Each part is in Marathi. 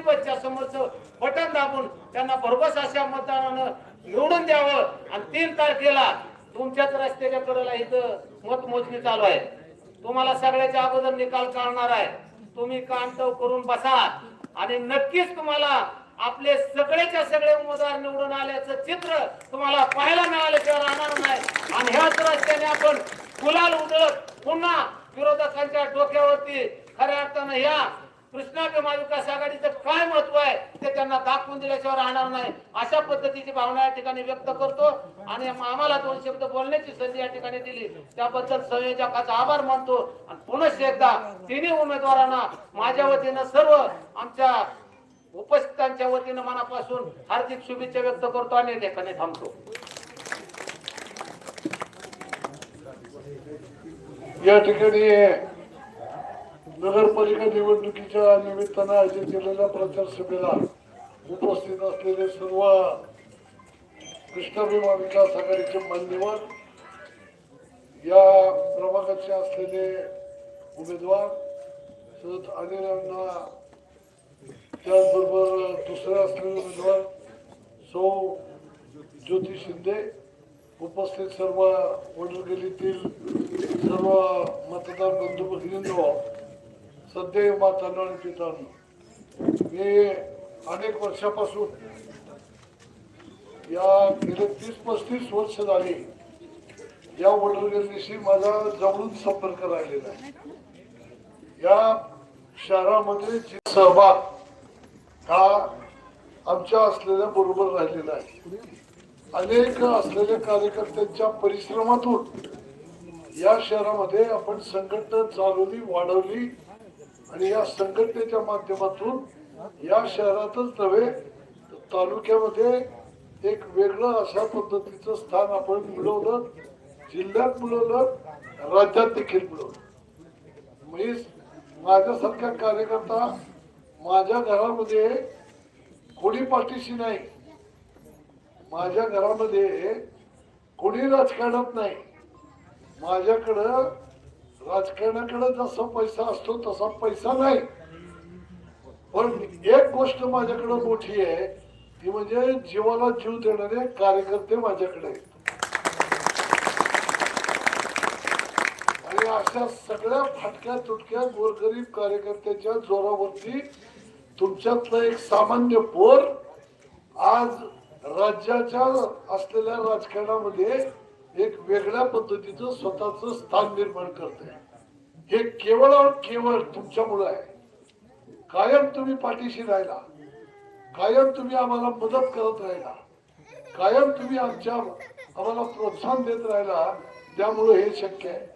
बेटी समोरचं बटन दाबून त्यांना भरघोस अशा मतदानानं निवडून द्यावं. आणि तीन तारखेला तुमच्याच रस्त्याच्या कडेला इथं मतमोजणी चालू आहे. तुम्हाला सगळ्याच्या अगोदर निकाल काढणार आहे. तुम्ही कांतव करून बसा. आणि नक्कीच तुम्हाला आपले सगळेच्या सगळे उमेदवार निवडून आल्याचं चित्र तुम्हाला पाहायला मिळाल्याशिवाय राहणार नाही. आणि ह्याच रस्त्याने आपण गुलाल उधळत पुन्हा विरोधकांच्या डोक्यावरती खऱ्या अर्थानं या कृष्णा महाविकास आघाडीचं काय महत्त्व आहे ते त्यांना दाखवून दिल्याशिवाय राहणार नाही. अशा पद्धतीची भावना या ठिकाणी व्यक्त करतो आणि आम्हाला दोन शब्द बोलण्याची संधी या ठिकाणी दिली. त्याबद्दल संयोजकाचा आभार मानतो. आणि पुनश्च एकदा तिन्ही उमेदवारांना माझ्या वतीनं सर्व आमच्या उपस्थितांच्या वतीनं मनापासून हार्दिक शुभेच्छा व्यक्त करतो आणि लेखाने थांबतो. या ठिकाणी नगरपालिका निवडणुकीच्या निमित्तानं आयोजित केलेल्या प्रचार सभेला उपस्थित असलेले सर्व कृष्णाभिमा विकास आघाडीचे मान्यवर या प्रभागाचे असलेले उमेदवार तसंच अनिलांना त्याचबरोबर दुसरे असलेले उमेदवार सौ ज्योती शिंदे उपस्थित सर्व वडीलगिरीतील सर्व मतदार बंधू भगिनींनो सध्या मातांनो आणि पितांनो मी अनेक वर्षापासून या गेले तीस पस्तीस वर्ष झाली या वडीलगिरीशी माझा जवळून संपर्क राहिलेला आहे. या शहरामध्ये जी सहभाग हा आमच्या असलेल्या बरोबर राहिलेला आहे. अनेक असलेल्या कार्यकर्त्यांच्या परिश्रमातून या शहरामध्ये आपण संघटना चालवली वाढवली. आणि या संघटनेच्या माध्यमातून या शहरातच नव्हे तालुक्यामध्ये एक वेगळं अशा पद्धतीचं स्थान आपण मिळवलं जिल्ह्यात मिळवलं राज्यात देखील मिळवलं. मी माझ्यासारखा कार्यकर्ता माझ्या घरामध्ये कोणी पाठीशी नाही. माझ्या घरामध्ये कोणी राजकारणात नाही. माझ्याकडं राजकारणाकडे जसा पैसा असतो तसा पैसा नाही. पण एक गोष्ट माझ्याकडे मोठी आहे ती म्हणजे जीवाला जीव देणारे कार्यकर्ते माझ्याकडे आहेत. आणि अशा सगळ्या फाटक्या तुटक्या गोरगरीब कार्यकर्त्याच्या जोरावरती तुमच्यातलं एक सामान्य पोर आज राज्याच्या असलेल्या राजकारणामध्ये एक वेगळ्या पद्धतीचं स्वतःच स्थान निर्माण करते हे केवळ केवळ तुमच्यामुळे आहे. कायम तुम्ही पाठीशी राहिला. कायम तुम्ही आम्हाला मदत करत राहिला. कायम तुम्ही आमच्या आम्हाला प्रोत्साहन देत राहिला. त्यामुळे हे शक्य आहे.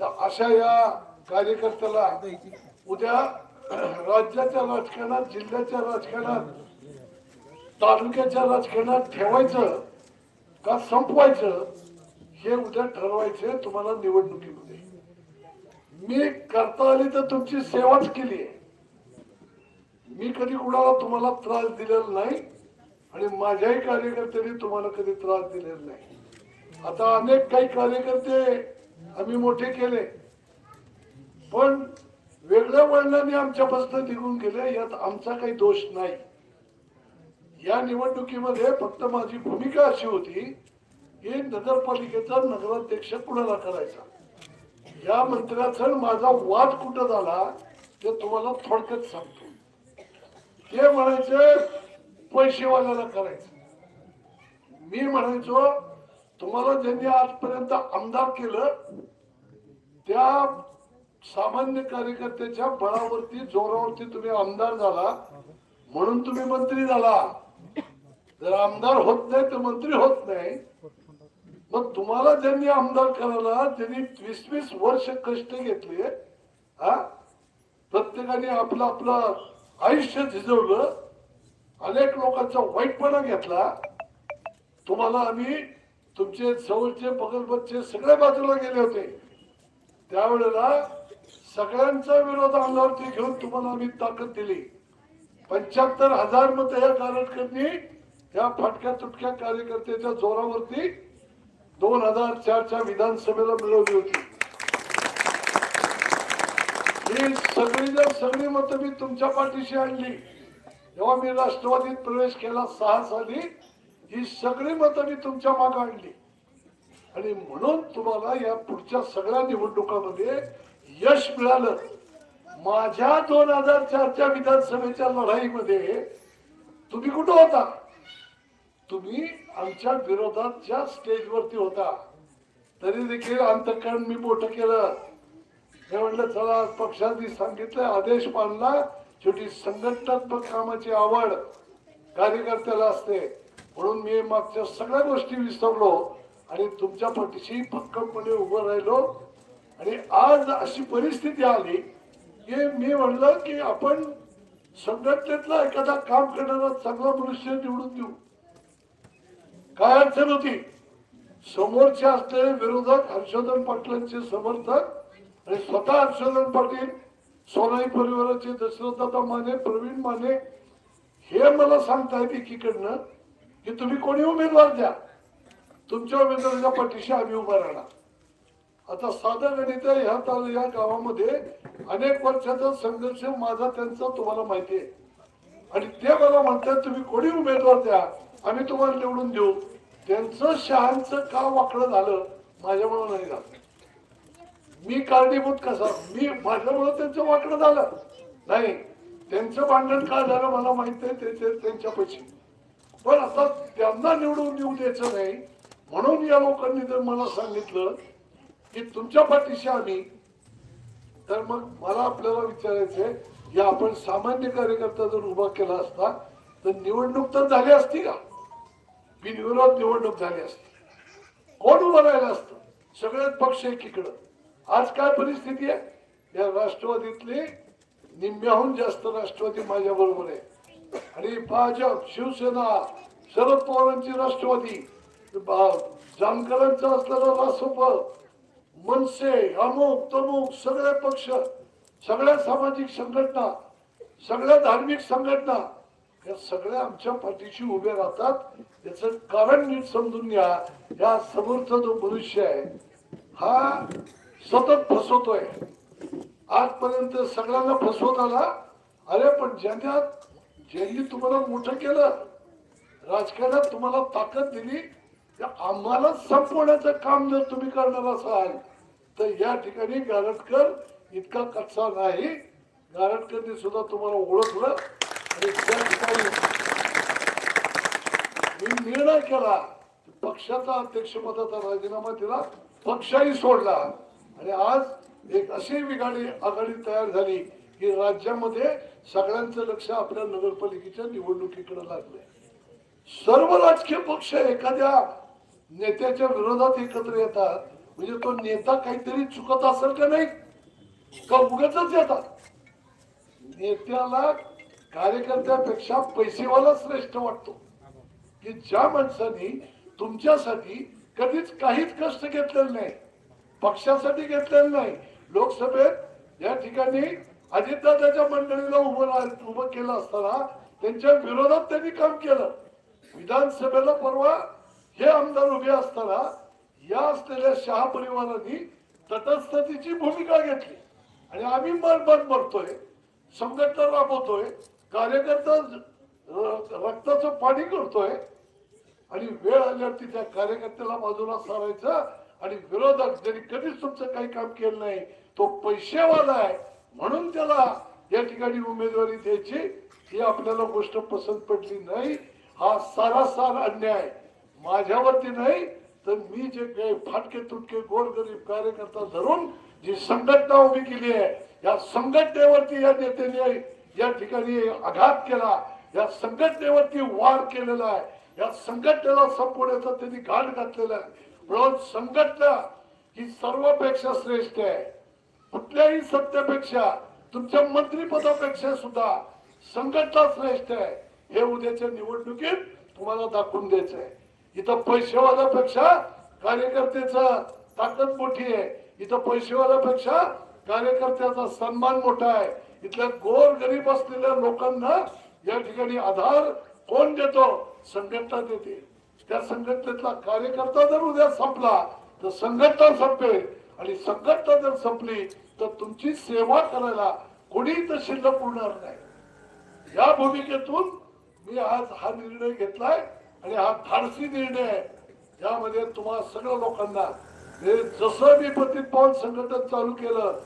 तर अशा या कार्यकर्त्याला उद्या राज्याच्या राजकारणात जिल्ह्याच्या राजकारणात तालुक्याच्या राजकारणात ठेवायचं का संपवायचं हे उद्या ठरवायचे तुम्हाला निवडणुकीमध्ये. मी करता आली तर तुमची सेवाच केली आहे. मी कधी कुणाला तुम्हाला त्रास दिलेला नाही आणि माझ्याही कार्यकर्त्यांनी तुम्हाला कधी त्रास दिलेला नाही. आता अनेक काही कार्यकर्ते आम्ही मोठे केले. पण वेगळ्या वळणाने आमच्यापासून निघून गेले यात आमचा काही दोष नाही. या निवडणुकीमध्ये फक्त माझी भूमिका अशी होती हे नगरपालिकेचा नगराध्यक्ष कुणाला करायचा? या मंत्र्याचा माझा वाद कुठं झाला ते तुम्हाला थोडक्यात सांगतो. ते म्हणायचे पैसेवाल्याला करायचं. मी म्हणायचो तुम्हाला ज्यांनी आजपर्यंत आमदार केलं त्या सामान्य कार्यकर्त्याच्या बळावरती जोरावरती तुम्ही आमदार झाला म्हणून तुम्ही मंत्री झाला. जर आमदार होत नाही तर मंत्री होत नाही. मग तुम्हाला ज्यांनी आमदार करायला ज्यांनी वीस वीस वर्ष कष्ट घेतले हा? प्रत्येकाने आपलं आपलं आयुष्य झिजवलं अनेक लोकांचा वाईटपणा घेतला तुम्हाला आम्ही तुमचे जवळचे बगलबच्चे सगळ्या बाजूला गेले होते. त्यावेळेला सगळ्यांचा विरोध अंगावरती घेऊन तुम्हाला आम्ही ताकद दिली. पंच्याहत्तर हजार मत या कार्यकर्त्यांनी या फाटक्या तुटक्या कार्यकर्त्याच्या जोरावरती दोन हजार चारच्या विधानसभेला मिळवली होती. ही सगळी जर सगळी मतं मी तुमच्या पाठीशी आणली जेव्हा मी राष्ट्रवादीत प्रवेश केला सहा साली ही सगळी मतं मी तुमच्या मागे आणली. आणि म्हणून तुम्हाला या पुढच्या सगळ्या निवडणुकामध्ये यश मिळालं. माझ्या दोन हजार चारच्या विधानसभेच्या लढाईमध्ये तुम्ही कुठं होता? तुम्ही आमच्या विरोधातच्या स्टेजवरती होता तरी देखील अंतकरण मी मोठ केलं. हे म्हटलं चला पक्षांनी सांगितलं आदेश मानला छोटी संघटनात्मक कामाची आवड कार्यकर्त्याला असते. म्हणून मी मागच्या सगळ्या गोष्टी विसरलो आणि तुमच्या पाठीशी भक्कमपणे उभं राहिलो. आणि आज अशी परिस्थिती आली की मी म्हणलं की आपण संघटनेतला एखादा काम करणारा चांगला मनुष्य निवडून देऊ. काय अडचण होती समोरचे असलेले विरोधक हर्षवर्धन पाटलांचे समर्थक आणि स्वतः हर्षवर्धन पाटील सोनाई परिवाराचे दशरथदादा माने प्रवीण माने हे मला सांगतायत एकीकडनं की तुम्ही कोणी उमेदवार द्या. तुमच्या उमेदवाराच्या पाठीशी आम्ही उभा राहणार. आता साधं गणित ह्या ताल या गावामध्ये अनेक वर्षाचा संघर्ष माझा त्यांचा तुम्हाला माहिती आहे. आणि ते मला म्हणतात तुम्ही कोणी उमेदवार द्या? आम्ही तुम्हाला निवडून देऊ. त्यांचं शहांचं का वाकडं झालं माझ्यामुळं नाही झालं मी कारणीभूत कसा? मी माझ्यामुळं त्यांचं वाकडं झालं. नाही त्यांचं भांडण का झालं मला माहीत आहे ते- त्यांच्यापाशी पण आता त्यांना निवडून देऊ द्यायचं नाही म्हणून या लोकांनी जर मला सांगितलं की तुमच्या पाठीशी आम्ही तर मग मला आपल्याला विचारायचंय या आपण सामान्य कार्यकर्ता जर उभा केला असता तर निवडणूक तर झाली असती का? बिनविरोध निवडणूक झाली असते. कोण उभं राहिलं असतं? सगळेच पक्ष एकीकडं. आज काय परिस्थिती आहे या राष्ट्रवादीतले निम्म्याहून जास्त राष्ट्रवादी माझ्या बरोबर आहे. आणि भाजप शिवसेना शरद पवारांची राष्ट्रवादी बा- जानकरांचं असलेलं रासप मनसे अमुक तमुक सगळे पक्ष सगळ्या सामाजिक संघटना सगळ्या धार्मिक संघटना या सगळ्या आमच्या पाठीशी उभे राहतात. याच कारण नीट समजून घ्या. या समोरचा जो मनुष्य आहे हा सतत फसवतोय. आजपर्यंत सगळ्यांना फसवत आला. अरे पण ज्यांना ज्यांनी तुम्हाला मोठं केलं राजकारणात तुम्हाला ताकद दिली आम्हाला संपवण्याचं काम जर तुम्ही करणार असाल तर या ठिकाणी गारटकर इतका कच्चा नाही. गारटकरनी सुद्धा तुम्हाला ओळखलं. मी निर्णय केला पक्षाचा अध्यक्षपदाचा राजीनामा दिला पक्षही सोडला. आणि आज एक अशी विघाडी आघाडी तयार झाली की राज्यामध्ये सगळ्यांचं लक्ष आपल्या नगरपालिकेच्या निवडणुकीकडे लागलंय. सर्व राजकीय पक्ष एखाद्या नेत्याच्या विरोधात एकत्र येतात. म्हणजे तो नेता काहीतरी चुकत असेल का नाही? का उगतच येतात? नेत्याला कार्यकर्त्यापेक्षा पैसेवाला श्रेष्ठ वाटतो. की ज्या माणसानी तुमच्यासाठी कधीच काहीच कष्ट घेतलेलं नाही पक्षासाठी घेतलेलं नाही लोकसभेत या ठिकाणी अजितदादाच्या मंडळीला उभं उभं केलं असताना त्यांच्या विरोधात त्यांनी काम केलं. विधानसभेला परवा हे आमदार उभे असताना या असलेल्या शहा परिवारांनी तटस्थतेची भूमिका घेतली. आणि आम्ही मन मन भरतोय संघटना राबवतोय कार्यकर्ता र- रक्ताचं पाणी करतोय आणि वेळ आल्यावरती त्या कार्यकर्त्याला बाजूला सारायचं आणि विरोधक ज्यांनी कधीच तुमचं काही काम केलं नाही तो पैसेवाला आहे. म्हणून त्याला या ठिकाणी उमेदवारी द्यायची. ही आपल्याला गोष्ट पसंत पडली नाही. हा सारासार अन्याय माझ्यावरती नाही तर मी जे काही फाटके तुटके गोरगरीब कार्यकर्ता धरून जी संघटना उभी केली आहे या संघटनेवरती या नेत्याने या ठिकाणी आघात केला या संघटनेवरती वार केलेला आहे. या संघटनेला संपवण्याचा त्यांनी घाट घातलेला आहे. म्हणून संघटना ही सर्वपेक्षा श्रेष्ठ आहे. कुठल्याही सत्तेपेक्षा तुमच्या मंत्रिपदापेक्षा सुद्धा संघटना श्रेष्ठ आहे. हे उद्याच्या निवडणुकीत तुम्हाला दाखवून द्यायचं आहे. इथं पैसेवाल्यापेक्षा कार्यकर्त्याचा ताकद मोठी आहे. इथं पैसेवाल्यापेक्षा कार्यकर्त्याचा सन्मान मोठा आहे. इथल्या गोर गरीब असलेल्या लोकांना या ठिकाणी आधार कोण देतो? संघटना देते. त्या संघटनेतला कार्यकर्ता जर उद्या संपला तर संघटना संपेल. आणि संघटना जर संपली तर तुमची सेवा करायला कोणी तर शिल्लक उरणार नाही. या भूमिकेतून मी आज हा निर्णय घेतलाय आणि हा धाडसी निर्णय आहे. यामध्ये तुम्हा सगळ्या लोकांना हे जसं मी पतित पावन संघटन चालू केलं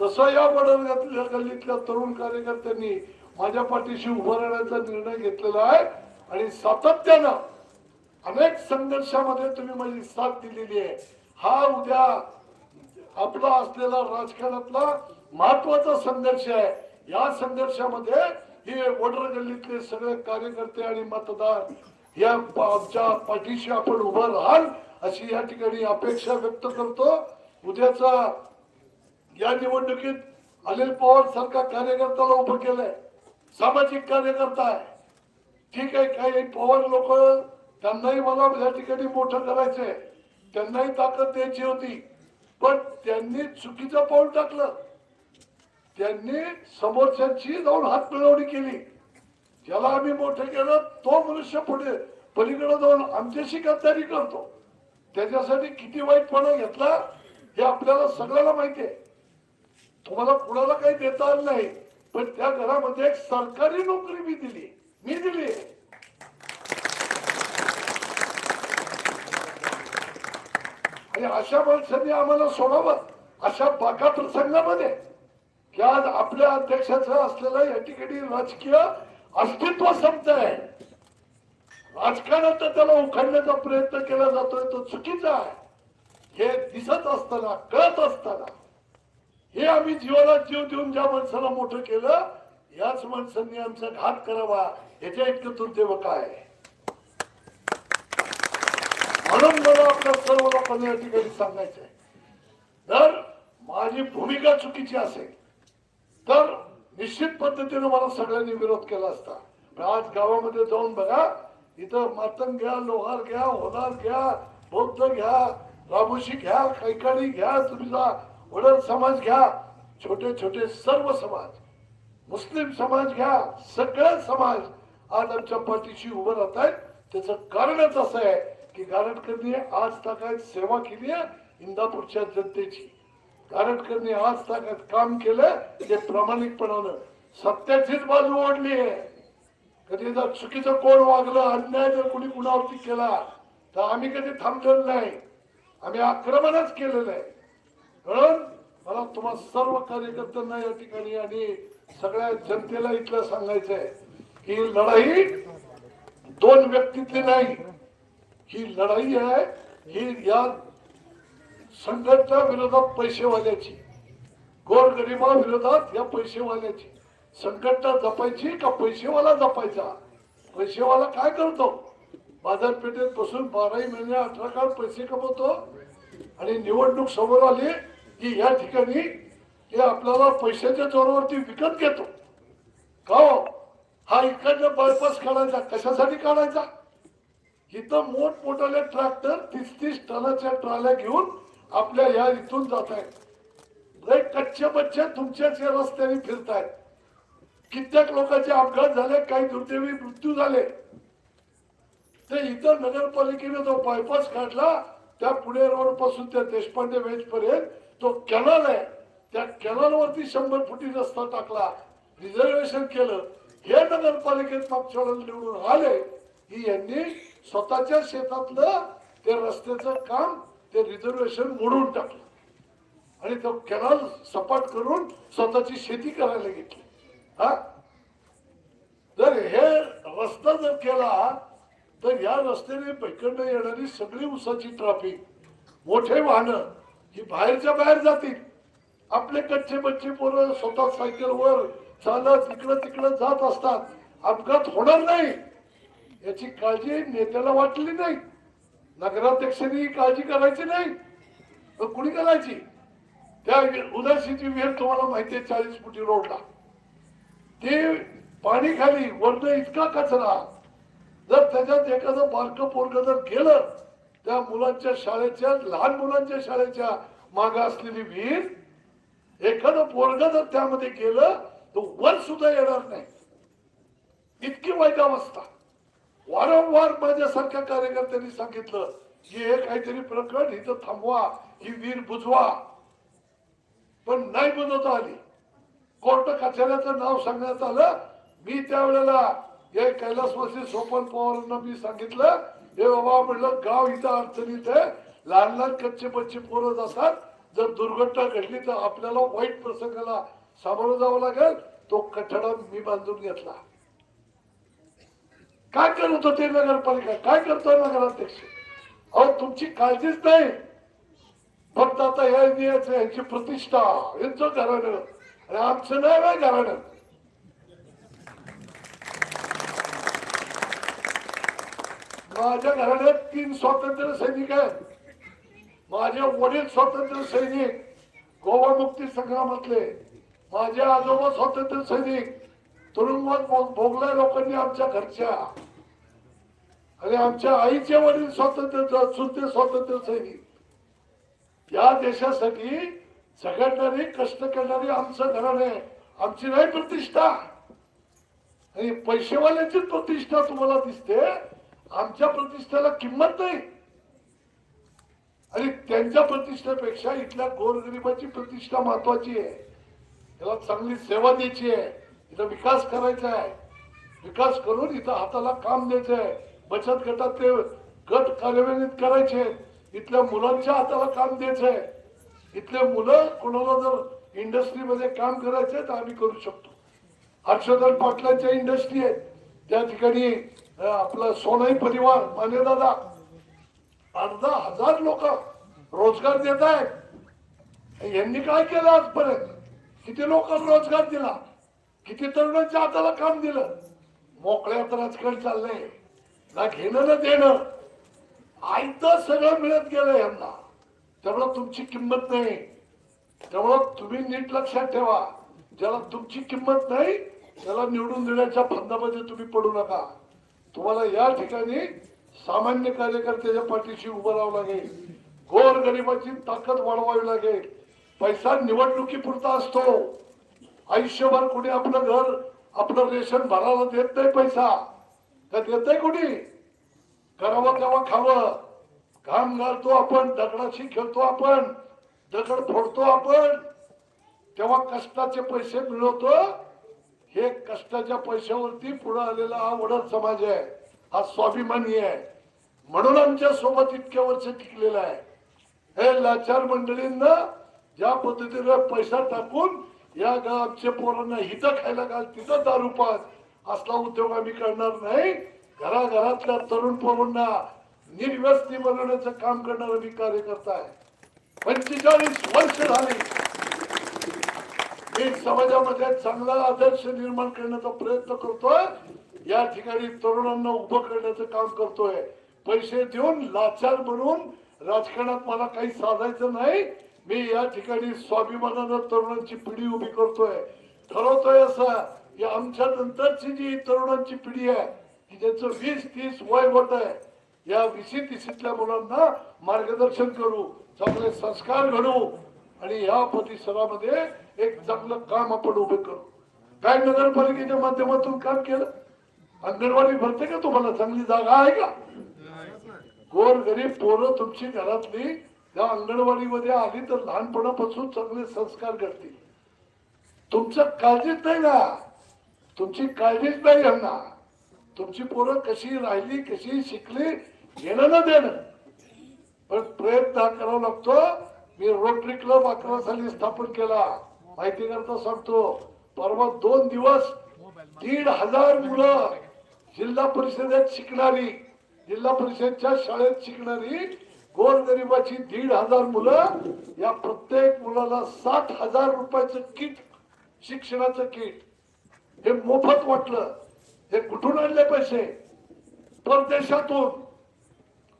तसं या वडगावातल्या गल्लीतल्या तरुण कार्यकर्त्यांनी माझ्या पाठीशी उभं राहण्याचा निर्णय घेतलेला आहे. आणि सातत्यानं अनेक संघर्षामध्ये तुम्ही माझी साथ दिलेली आहे. हा उद्या आपला असलेला राजकारणातला महत्त्वाचा संघर्ष आहे. या संघर्षामध्ये हे वडर गल्लीतले सगळे कार्यकर्ते आणि मतदार या आमच्या पाठीशी आपण उभं राहाल अशी या ठिकाणी अपेक्षा व्यक्त करतो. उद्याचा या निवडणुकीत अनिल पवार सारखा कार्यकर्त्याला उभं केलंय. सामाजिक कार्यकर्ता आहे. ठीक आहे काही पवार लोक त्यांनाही मला या ठिकाणी मोठं करायचंय. त्यांनाही ताकद द्यायची होती. पण त्यांनी चुकीचं पाऊल टाकलं. त्यांनी समोरच्यांची जाऊन हात मिळवणी केली. ज्याला आम्ही मोठं केलं तो मनुष्य पुढे पलीकडे जाऊन आमच्याशी गद्दारी करतो. त्याच्यासाठी किती वाईटपणा घेतला हे आपल्याला सगळ्याला माहिती आहे. तुम्हाला कुणाला काही देता आलं नाही पण त्या घरामध्ये एक सरकारी नोकरी मी दिली. मी दिली. आणि अशा माणसांनी आम्हाला सोडावं अशा बाका प्रसंगामध्ये. की आज आपल्या अध्यक्षाचं असलेलं या ठिकाणी राजकीय अस्तित्व संपत आहे राजकारणात त्याला उखडण्याचा प्रयत्न केला जातोय तो चुकीचा आहे. हे दिसत असताना कळत असताना. हे आम्ही जीवाला जीव देऊन ज्या माणसाला मोठं केलं याच माणसांनी आमचा घात करावा याच्या इतकं दुर्दैव काय? म्हणून मला आपल्या सर्व पण या ठिकाणी सांगायचं आहे. जर माझी भूमिका चुकीची असेल तर निश्चित पद्धतीने मला सगळ्यांनी विरोध केला असता. पण आज गावामध्ये जाऊन बघा इथं मातंग घ्या लोहार घ्या होणार घ्या बौद्ध घ्या रामोशी घ्या कैकाडी घ्या तुमचा वडर समाज घ्या छोटे छोटे सर्व समाज मुस्लिम समाज घ्या सगळा समाज आज आमच्या पाठीशी उभं राहत आहेत. त्याचं कारणच असं आहे की गारटकरनी आज ताकद सेवा केली आहे इंदापूरच्या जनतेची. गारटकरनी आज ताकद काम केलं ते प्रामाणिकपणानं सत्याचीच बाजू ओढली आहे. कधी जर चुकीचं कोण वागलं अन्याय जर कुणी कुणावरती केला तर आम्ही कधी थांबलेलो नाही. आम्ही आक्रमणच केलेलं आहे. म्हणून मला तुम्हा सर्व कार्यकर्त्यांना या ठिकाणी आणि सगळ्या जनतेला इथलं सांगायचं आहे ही लढाई दोन व्यक्तीतली नाही. ही लढाई आहे. ही या संघटना विरोधात पैसेवाल्याची गोरगरिबा विरोधात या पैसेवाल्याची. संघटना जपायची का पैसेवाला जपायचा? पैसेवाला काय करतो? बाजारपेठेत बसून बाराही महिने अठरा काळ पैसे कमवतो आणि निवडणूक समोर आली. की या ठिकाणी ते आपल्याला पैशाच्या जोरावरती विकत घेतो. का हो? हा इकडनं बायपास काढायचा. कशासाठी काढायचा? इथं मोठमोठाले ट्रॅक्टर तीस तीस टनाच्या ट्राल्या घेऊन आपल्या या इथून जात आहेत कच्चे बच्चे तुमच्याच या रस्त्याने फिरतायत. कित्येक लोकांचे अपघात झाले काही दुर्दैवी मृत्यू झाले. ते इथं नगरपालिकेने जो बायपास काढला त्या पुणे रोडपासून त्या देशपांडे वेज पर्यंत तो कॅनल आहे. त्या कॅनॉलवरती शंभर फुटी रस्ता टाकला. रिझर्वेशन केलं. हे नगरपालिकेत मागच्या वेळेला निवडून आले. की यांनी स्वतःच्या शेतातलं ते रस्त्याचं काम ते रिझर्वेशन मोडून टाकलं. आणि तो कॅनल सपाट करून स्वतःची शेती करायला घेतली. हा? जर हे रस्ता जर केला तर या रस्त्याने पैकडनं येणारी सगळी उसाची ट्रॅफिक मोठे वाहनं ही बाहेरच्या बाहेर जातील. आपले कच्चे बच्चे पोरं स्वतः सायकलवर चालत इकडं तिकडं जात असतात. अपघात होणार नाही. याची काळजी नेत्याला वाटली नाही. नगराध्यक्षांनी काळजी करायची नाही. तर कुणी करायची? त्या उदासीची विहीर तुम्हाला माहिती आहे चाळीस फुटी रोडला. ते पाणी खाली वरण इतका कचरा. जर त्याच्यात एखादं बारकं पोरग जर गेलं त्या मुलांच्या शाळेच्या लहान मुलांच्या शाळेच्या माग असलेली वीज एखादं पोरग जर त्यामध्ये गेलं तर वर सुद्धा येणार नाही. इतकी वाईट अवस्था वारंवार माझ्यासारख्या कार्यकर्त्यांनी सांगितलं की हे काहीतरी प्रकरण इथं थांबवा ही वीर बुजवा. पण नाही बुजवता आली. कोर्ट कचऱ्याचं नाव सांगण्यात आलं. मी त्यावेळेला हे कैलासवासी सोपन पवारांना मी सांगितलं हे बाबा म्हणलं गाव इथं अडचणीत आहे. लहान लहान कच्चे बच्चे पोरं जातात. जर दुर्घटना घडली तर आपल्याला वाईट प्रसंगाला सामोरं जावं लागेल. तो कठडा मी बांधून घेतला. काय करत होते नगरपालिका? काय करतोय नगराध्यक्ष? अहो तुमची काळजीच नाही. फक्त आता या याचं यांची प्रतिष्ठा यांचं घराणं. आणि आमचं नाही ना घराणं. माझ्या घराण्यात तीन स्वातंत्र्य सैनिक आहेत. माझे वडील स्वातंत्र्य सैनिक गोवा मुक्ती संग्रामातले. माझे आजोबा स्वातंत्र्य सैनिक तुरुंगात भोगल्या लोकांनी आमच्या घरच्या. आणि आमच्या आईचे वडील स्वातंत्र्य चुलते स्वातंत्र्य सैनिक. या देशासाठी झगडणारी कष्ट करणारी आमचं घराणं आहे. आमची नाही प्रतिष्ठा. आणि पैसेवाल्याची प्रतिष्ठा तुम्हाला दिसते. आमच्या प्रतिष्ठेला किंमत नाही. आणि त्यांच्या प्रतिष्ठेपेक्षा इथल्या गोरगरिबाची प्रतिष्ठा महत्वाची आहे. त्याला चांगली सेवा द्यायची आहे. इथं विकास करायचा आहे. विकास करून इथं हाताला काम द्यायचं आहे. बचत गटात ते गट कार्यान्वित करायचे इथल्या मुलांच्या हाताला काम द्यायचं आहे. इथले मुलं कोणाला जर इंडस्ट्रीमध्ये काम करायचं तर आम्ही करू शकतो. हर्षवर्धन पाटलांच्या इंडस्ट्री आहेत. त्या ठिकाणी आपलं सोनही परिवार माने दादा अर्धा हजार लोक रोजगार देत आहेत. यांनी काय केलं आजपर्यंत? किती लोकांना रोजगार दिला? किती तरुणांच्या हाताला काम दिलं? मोकळ्यात राजकारण चाललंय. ना घेणं ना देणं. आयतं सगळं मिळत गेलं यांना. त्यामुळं तुमची किंमत नाही. त्यामुळं तुम्ही नीट लक्षात ठेवा. ज्याला तुमची किंमत नाही त्याला निवडून देण्याच्या फंदामध्ये तुम्ही पडू नका. तुम्हाला या ठिकाणी सामान्य कार्यकर्त्याच्या पाठीशी उभं राहावं लागेल. गोर गरिबाची ताकद वाढवावी लागेल. पैसा निवडणुकीपुरता असतो. आयुष्यभर कोणी आपलं घर आपलं रेशन भरायला देत नाही पैसा. का देत नाही कोणी? करावं तेव्हा खावं. घाम घालतो आपण दगडाशी खेळतो आपण दगड फोडतो आपण. तेव्हा कष्टाचे पैसे मिळवतो. हे कष्टाच्या पैशावरती पुढे आलेला हा वडद समाज आहे हा स्वाभिमानी आहे. म्हणून आमच्यासोबत इतक्या वर्ष टिकलेला आहे. हे लाचार मंडळींना ज्या पद्धतीने पैसा टाकून या गावच्या पोरांना हिथं खायला घाल तिथं दारू पाच असला उद्योग आम्ही करणार नाही. घराघरातल्या तरुण पोरांना निर्व्यस्ती बनवण्याचं काम करणार मी कार्यकर्ता आहे. पंचेचाळीस वर्ष झाली एक समाजामध्ये चांगला आदर्श निर्माण करण्याचा प्रयत्न करतोय. या ठिकाणी तरुणांना उभं करण्याचं काम करतोय. पैसे देऊन लाचार बनून राजकारणात मला काही साधायचं नाही. मी या ठिकाणी स्वाभिमानानं तरुणांची पिढी उभी करतोय. ठरवतोय असं की आमच्या नंतरची जी तरुणांची पिढी आहे की ज्यांचं वीस तीस वय होत आहे या विशी तिशीतल्या मुलांना मार्गदर्शन करू चांगले संस्कार घडवू. आणि या परिसरामध्ये एक चांगलं काम आपण उभे करू. काय नगरपालिकेच्या माध्यमातून काम केलं? अंगणवाडी भरते का तुम्हाला? चांगली जागा आहे का? गोर गरीब पोरं तुमची घरातली त्या अंगणवाडीमध्ये आली तर लहानपणापासून चांगले संस्कार घडतील तुमच्या काळजीच नाही ना. तुमची काळजीच नाही यांना. तुमची पोरं कशी राहिली कशी शिकली घेणं ना देणं. पण प्रयत्न करावा लागतो. मी रोटरी क्लब अकरा साली स्थापन केला. माहिती करता सांगतो परवा दोन दिवस दीड हजार मुलं जिल्हा परिषदेत शिकणारी जिल्हा परिषदच्या शाळेत शिकणारी गोरगरिबाची दीड हजार मुलं या प्रत्येक मुलाला सात हजार रुपयाचं किट शिक्षणाचं किट. हे मोफत वाटलं. हे कुठून आणले पैसे? परदेशातून.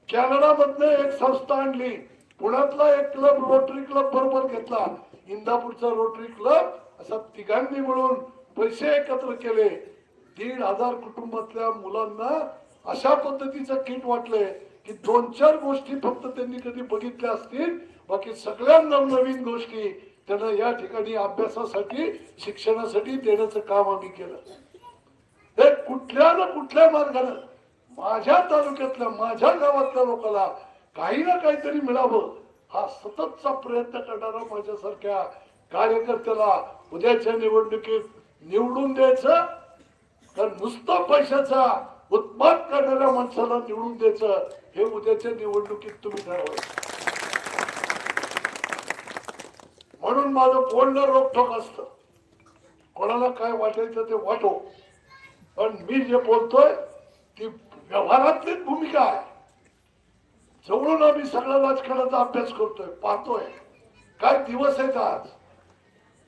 कॅनडामधनं एक संस्था आणली. पुण्यातला एक क्लब रोटरी क्लब बरोबर घेतला. इंदापूरचा रोटरी क्लब असा तिघांनी मिळून पैसे एकत्र केले. दीड हजार कुटुंबातल्या मुलांना अशा पद्धतीचं किट वाटले की दोन चार गोष्टी फक्त त्यांनी कधी बघितल्या असतील बाकी सगळ्या नवनवीन गोष्टी त्यांना या ठिकाणी अभ्यासासाठी शिक्षणासाठी देण्याचं काम आम्ही केलं. हे कुठल्या ना कुठल्या मार्गानं माझ्या तालुक्यातल्या माझ्या गावातल्या लोकांना काही ना काहीतरी मिळावं. हा सततचा प्रयत्न करणारा माझ्यासारख्या कार्यकर्त्याला उद्याच्या निवडणुकीत निवडून द्यायचं तर नुसतं पैशाचा उत्पाद करणाऱ्या माणसाला निवडून द्यायचं हे उद्याच्या निवडणुकीत तुम्ही ठरवायचं म्हणून माझं बोलणं रोखोक असत. कोणाला काय वाटायचं ते वाटो. पण मी जे बोलतोय ती व्यवहारातलीच भूमिका आहे. जवळून आम्ही सगळ्या राजकारणाचा अभ्यास करतोय पाहतोय. काय दिवस आहेत आज?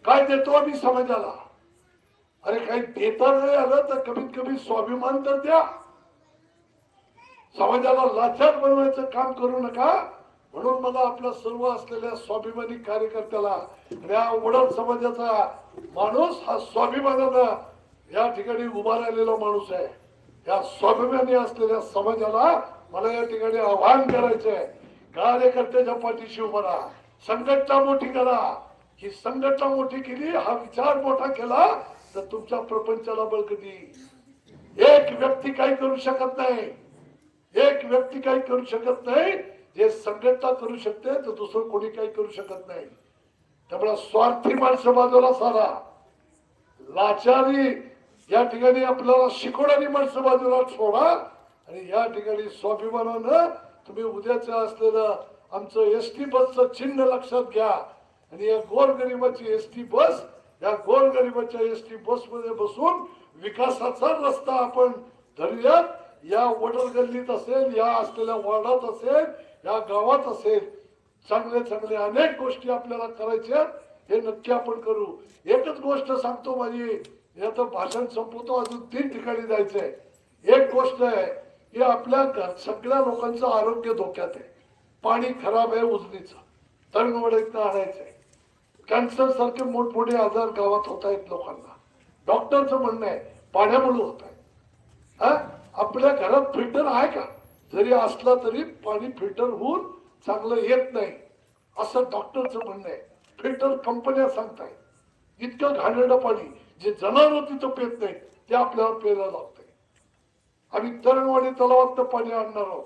काय देतो आम्ही समाजाला? अरे काही देता नाही आलं तर कमीत कमी स्वाभिमान तर द्या. समाजाला लाचार बनवायचं काम करू नका. म्हणून मला आपल्या सर्व असलेल्या स्वाभिमानी कार्यकर्त्याला या वडल समाजाचा माणूस हा स्वाभिमानानं या ठिकाणी उभा राहिलेला माणूस आहे. या स्वाभिमानी असलेल्या समाजाला मला या ठिकाणी आव्हान करायचंय. कार्यकर्त्याच्या पाठीशी उभा राहा. संघटना मोठी करा. ही संघटना मोठी केली हा विचार मोठा केला तर तुमच्या प्रपंचाला बळकटी एक व्यक्ती काही करू शकत नाही. एक व्यक्ती काही करू शकत नाही. जे संघटना करू शकते तर दुसरं कोणी काही करू शकत नाही. त्यामुळे स्वार्थी माणसं बाजूला सारा. लाचारी या ठिकाणी आपल्याला शिकवणारी माणसं बाजूला सोडा. आणि या ठिकाणी स्वाभिमानानं तुम्ही उद्याचं असलेलं आमचं एस टी बसचं चिन्ह लक्षात घ्या. आणि या गोरगरिबाची एस टी बस या गोरगरिबाच्या एस टी बसमध्ये बसून विकासाचा रस्ता आपण धरूयात. या वडल गल्लीत असेल या असलेल्या वार्डात असेल या गावात असेल चांगले चांगले अनेक गोष्टी आपल्याला करायच्या हे नक्की आपण करू. एकच गोष्ट सांगतो माझी याचं भाषण संपवतो अजून तीन ठिकाणी जायचंय. एक गोष्ट आहे हे आपल्या सगळ्या लोकांचं आरोग्य धोक्यात आहे. पाणी खराब आहे उजनीचं. तळणवडीतनं आहे. कॅन्सर सारखे मोठमोठे आजार गावात होत आहेत लोकांना. डॉक्टरचं म्हणणं आहे पाण्यामुळे होत आहे. हा? आपल्या घरात फिल्टर आहे का? जरी असला तरी पाणी फिल्टर होऊन चांगलं येत नाही. असं डॉक्टरचं म्हणणं आहे. फिल्टर कंपन्या सांगतायत. इतकं घाणेरडं पाणी जे जनावर तिथं पेत नाही ते आपल्यावर पेरायला लागतं आम्ही तरणवाडी तलावात पाणी आणणार आहोत.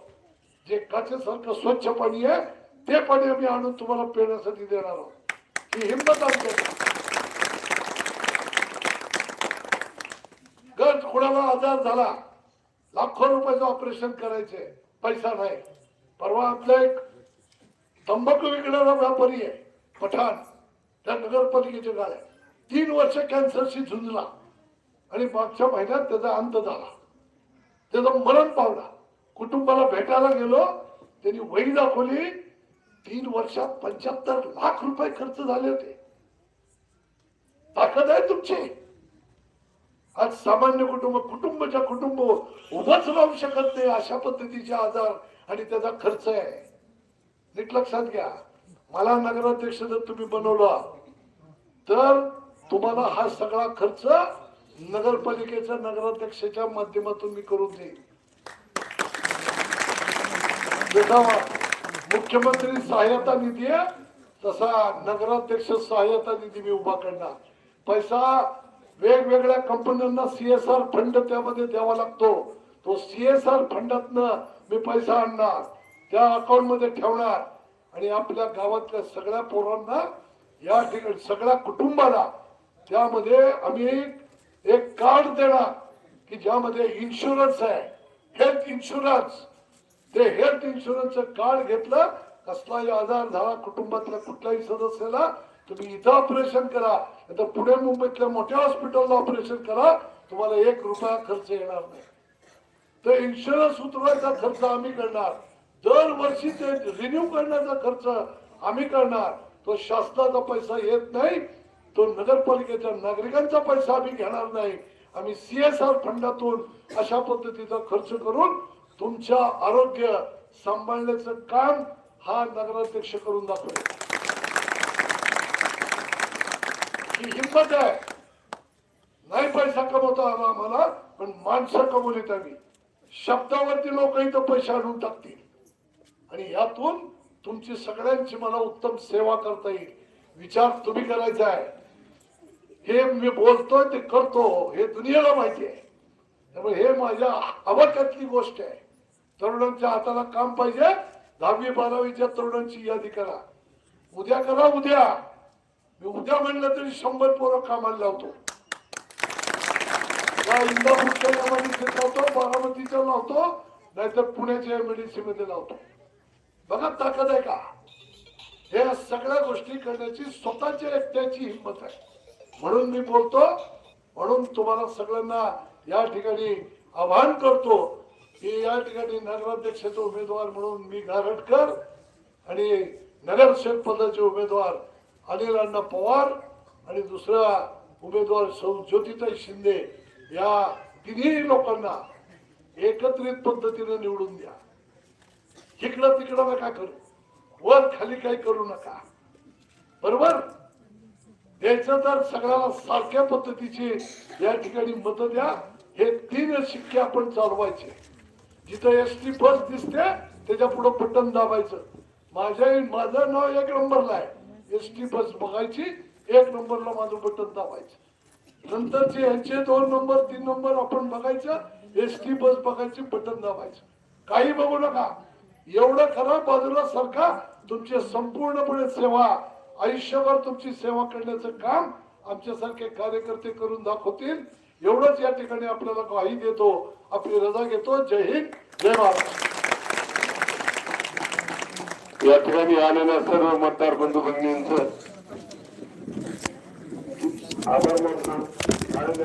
जे काचेसारखं स्वच्छ पाणी आहे ते पाणी आम्ही आणून तुम्हाला पिण्यासाठी देणार आहोत. ही हिंमत आमच्या गट कुणाला आजार झाला लाखो रुपयाचं ऑपरेशन करायचे पैसा नाही. परवा आपला एक तंबाखू विकणारा व्यापारी आहे पठाण. त्या नगरपालिकेच्या गाड्या. तीन वर्ष कॅन्सरशी झुंजला. आणि मागच्या महिन्यात त्याचा अंत झाला. त्याचं मरण पावला. कुटुंबाला भेटायला गेलो त्यांनी वही दाखवली. तीन वर्षात पंच्याहत्तर लाख रुपये खर्च झाले होते. ताकद आहे तुमची. आज सामान्य कुटुंब कुटुंबाच्या कुटुंब उभंच राहू शकत नाही अशा पद्धतीचे आजार आणि त्याचा खर्च आहे. नीट लक्षात घ्या. मला नगराध्यक्ष जर तुम्ही बनवला तर तुम्हाला हा सगळा खर्च नगरपालिकेच्या नगराध्यक्षाच्या माध्यमातून मी करून देईन जसा मुख्यमंत्री सहायता निधी आहे तसा नगराध्यक्ष सहायता निधी मी उभा करणार. पैसा वेगवेगळ्या कंपन्यांना सीएसआर फंड त्यामध्ये द्यावा लागतो. तो सीएसआर फंडातनं मी पैसा आणणार त्या अकाउंटमध्ये ठेवणार आणि आपल्या गावातल्या सगळ्या पोरांना या ठिकाणी सगळ्या कुटुंबाला त्यामध्ये आम्ही एक कार्ड देणार की ज्यामध्ये इन्शुरन्स आहे. हेल्थ इन्शुरन्स ते हेल्थ इन्शुरन्सचं कार्ड घेतलं कसलाही आजार झाला कुटुंबातल्या कुठल्याही सदस्याला तुम्ही इथं ऑपरेशन करा. आता पुणे मुंबईतल्या मोठ्या हॉस्पिटलला ऑपरेशन करा. तुम्हाला एक रुपया खर्च येणार नाही. तर इन्शुरन्स उतरवायचा खर्च आम्ही करणार. दरवर्षी ते रिन्यू करण्याचा खर्च आम्ही करणार. तो शासनाचा पैसा येत नाही. तो नगरपालिकेच्या नागरिकांचा पैसा आम्ही घेणार नाही. आम्ही सीएसआर फंडातून अशा पद्धतीचा खर्च करून तुमच्या आरोग्य सांभाळण्याचं काम हा नगराध्यक्ष करून दाखवेल. ही हिंमत आहे. नाही पैसा कमवता आला आम्हाला पण माणसं कमवलीत आम्ही. शब्दावरती लोक इथं पैसे आणून टाकतील. आणि यातून तुमची सगळ्यांची मला उत्तम सेवा करता येईल. विचार तुम्ही करायचा आहे. हे मी बोलतोय ते करतो हे दुनियेला माहिती आहे. त्यामुळे हे माझ्या अवकातली गोष्ट आहे. तरुणांच्या हाताला काम पाहिजे दहावी बारावीच्या तरुणांची यादी करा. उद्या करा उद्या. मी उद्या म्हणलं तरी शंभर पोरं कामाला लावतो. या इंदापूरच्या एमआयडीसीत लावतो बारामतीच्या लावतो नाहीतर पुण्याच्या एमआयडीसी मध्ये लावतो. बघा ताकद आहे का? हे सगळ्या गोष्टी करण्याची स्वतःच्या एकट्याची हिंमत आहे. म्हणून मी बोलतो म्हणून तुम्हाला सगळ्यांना या ठिकाणी आवाहन करतो की या ठिकाणी नगराध्यक्षाचे उमेदवार म्हणून मी गारटकर आणि नगरसेवक पदाचे उमेदवार अनिल अण्णा पवार आणि दुसरा उमेदवार सौ ज्योतिताई शिंदे या तिन्ही लोकांना एकत्रित पद्धतीने निवडून द्या. इकडं तिकडं नका करू. वर खाली काही करू नका. बरोबर? द्यायचं तर सगळ्याला सारख्या पद्धतीची या ठिकाणी मत द्या. हे तीन शिक्के आपण चालवायचे. जिथं एस टी बस दिसते त्याच्या पुढे बटन दाबायचं. माझ्या माझं नाव एक नंबरला आहे. एस टी बस बघायची एक नंबरला माझं बटन दाबायचं. नंतरचे यांचे दोन नंबर तीन नंबर आपण बघायचं एस टी बस बघायची बटन दाबायचं. काही बघू नका. एवढं करा बाजूला सारखा तुमची संपूर्णपणे सेवा आयुष्यभर तुमची सेवा करण्याचं काम आमच्यासारखे कार्यकर्ते करून दाखवतील. एवढंच या ठिकाणी आपल्याला ग्वाही देतो. आपली रजा घेतो. जय हिंद. जय महाराष्ट्र या ठिकाणी आलेल्या सर्व मतदार बंधू भगिनींच आभार मानतो.